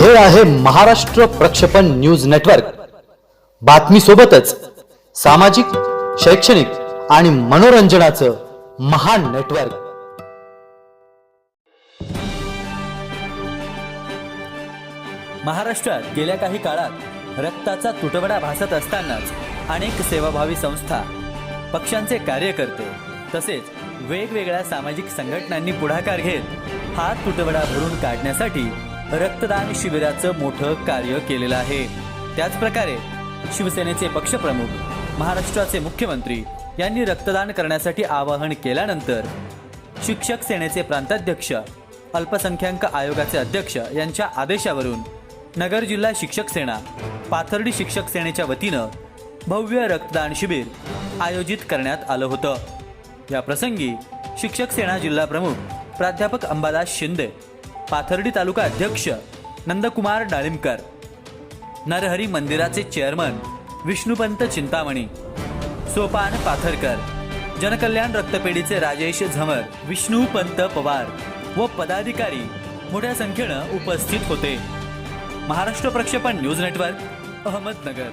हे आहे महाराष्ट्र प्रक्षेपण न्यूज नेटवर्क. बातमी सोबतच सामाजिक शैक्षणिक आणि मनोरंजनाचं महान नेटवर्क. महाराष्ट्रात गेल्या काही काळात रक्ताचा तुटवडा भासत असतानाच अनेक सेवाभावी संस्था पक्षांचे कार्यकर्ते तसेच वेगवेगळ्या सामाजिक संघटनांनी पुढाकार घेत हा तुटवडा भरून काढण्यासाठी रक्तदान शिबिराचं मोठं कार्य केलेलं आहे. त्याचप्रकारे शिवसेनेचे पक्षप्रमुख महाराष्ट्राचे मुख्यमंत्री यांनी रक्तदान करण्यासाठी आवाहन केल्यानंतर शिक्षक सेनेचे प्रांताध्यक्ष अल्पसंख्याक आयोगाचे अध्यक्ष यांच्या आदेशावरून नगर जिल्हा शिक्षक सेना पाथर्डी शिक्षक सेनेच्या वतीनं भव्य रक्तदान शिबिर आयोजित करण्यात आलं होतं. या प्रसंगी शिक्षक सेना जिल्हा प्रमुख प्राध्यापक अंबादास शिंदे पाथर्डी तालुका अध्यक्ष नंदकुमार डाळिंबकर. नरहरी मंदिराचे चेअरमन विष्णुपंत चिंतामणी. सोपान पाथरकर. जनकल्याण रक्तपेढीचे राजेश झमर विष्णुपंत पवार व पदाधिकारी मोठ्या संख्येनं उपस्थित होते. महाराष्ट्र प्रक्षेपण न्यूज नेटवर्क अहमदनगर.